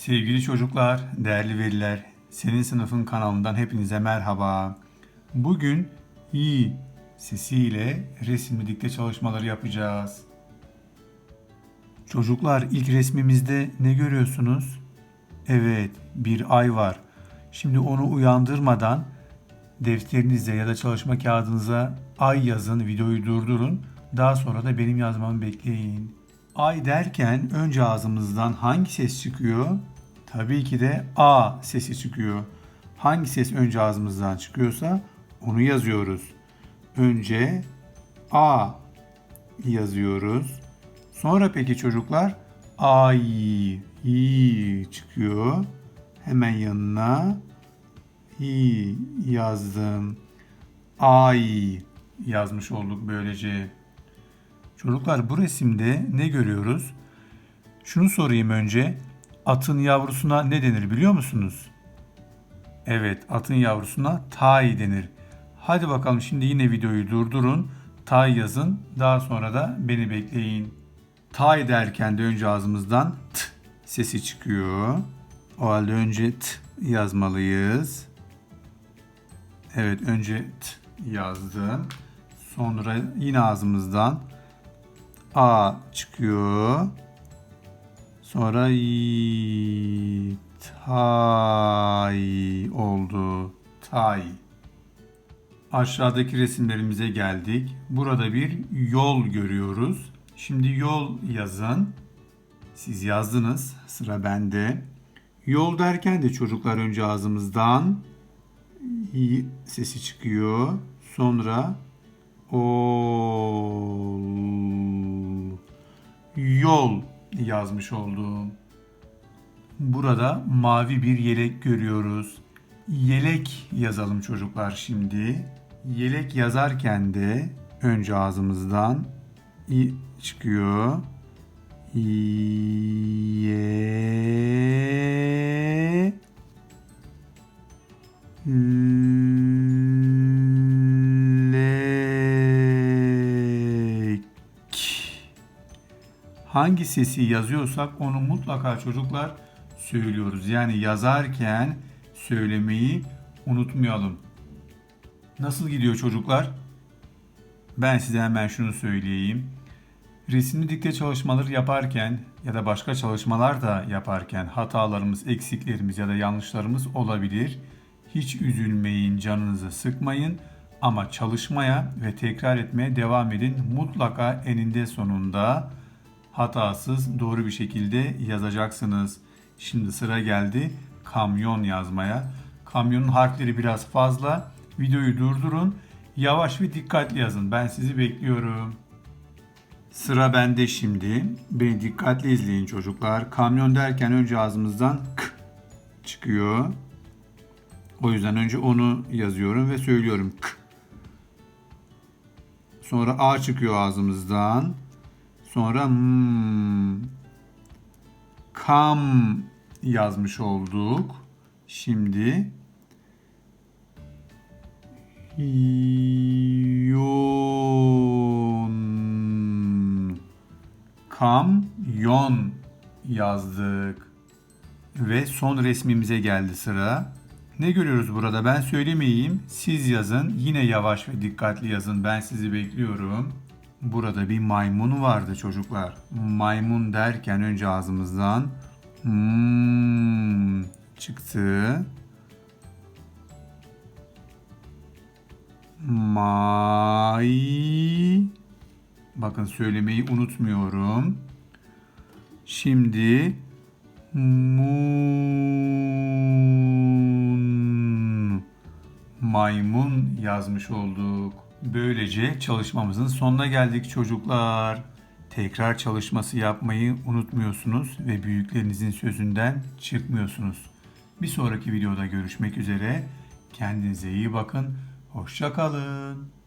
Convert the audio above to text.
Sevgili çocuklar, değerli veliler, senin sınıfın kanalından hepinize merhaba. Bugün i sesiyle resimli dikte çalışmaları yapacağız. Çocuklar ilk resmimizde ne görüyorsunuz? Evet, bir ay var. Şimdi onu uyandırmadan defterinize ya da çalışma kağıdınıza ay yazın, videoyu durdurun. Daha sonra da benim yazmamı bekleyin. Ay derken önce ağzımızdan hangi ses çıkıyor? Tabii ki de A sesi çıkıyor. Hangi ses önce ağzımızdan çıkıyorsa onu yazıyoruz. Önce A yazıyoruz. Sonra peki çocuklar ay i çıkıyor. Hemen yanına i yazdım. Ay yazmış olduk böylece. Çocuklar bu resimde ne görüyoruz? Şunu sorayım önce. Atın yavrusuna ne denir biliyor musunuz? Evet, atın yavrusuna tay denir. Hadi bakalım şimdi yine videoyu durdurun. Tay yazın. Daha sonra da beni bekleyin. Tay derken de önce ağzımızdan t sesi çıkıyor. O halde önce t yazmalıyız. Evet, önce t yazdım. Sonra yine ağzımızdan A çıkıyor. Sonra y, tay oldu. Tay. Aşağıdaki resimlerimize geldik. Burada bir yol görüyoruz. Şimdi yol yazın. Siz yazdınız. Sıra bende. Yol derken de çocuklar önce ağzımızdan sesi çıkıyor. Sonra ol yol yazmış olduğum. Burada mavi bir yelek görüyoruz. Yelek yazalım çocuklar şimdi. Yelek yazarken de önce ağzımızdan i çıkıyor. Ye hangi sesi yazıyorsak onu mutlaka çocuklar söylüyoruz. Yani yazarken söylemeyi unutmayalım. Nasıl gidiyor çocuklar? Ben size hemen şunu söyleyeyim. Resimli dikte çalışmaları yaparken ya da başka çalışmalar da yaparken hatalarımız, eksiklerimiz ya da yanlışlarımız olabilir. Hiç üzülmeyin, canınızı sıkmayın ama çalışmaya ve tekrar etmeye devam edin. Mutlaka eninde sonunda hatasız doğru bir şekilde yazacaksınız. Şimdi sıra geldi kamyon yazmaya. Kamyonun harfleri biraz fazla. Videoyu durdurun. Yavaş ve dikkatli yazın. Ben sizi bekliyorum. Sıra bende şimdi. Beni dikkatli izleyin çocuklar. Kamyon derken önce ağzımızdan k çıkıyor. O yüzden önce onu yazıyorum ve söylüyorum k. Sonra a çıkıyor ağzımızdan. Sonra hmm, kam yazmış olduk. Şimdi yon kamyon yazdık. Ve son resmimize geldi sıra. Ne görüyoruz burada? Ben söylemeyeyim. Siz yazın. Yine yavaş ve dikkatli yazın. Ben sizi bekliyorum. Burada bir maymun vardı çocuklar. Maymun derken önce ağzımızdan hmm çıktı. May Bakın söylemeyi unutmuyorum. Şimdi mun maymun yazmış olduk. Böylece çalışmamızın sonuna geldik çocuklar. Tekrar çalışması yapmayı unutmuyorsunuz ve büyüklerinizin sözünden çıkmıyorsunuz. Bir sonraki videoda görüşmek üzere. Kendinize iyi bakın. Hoşça kalın.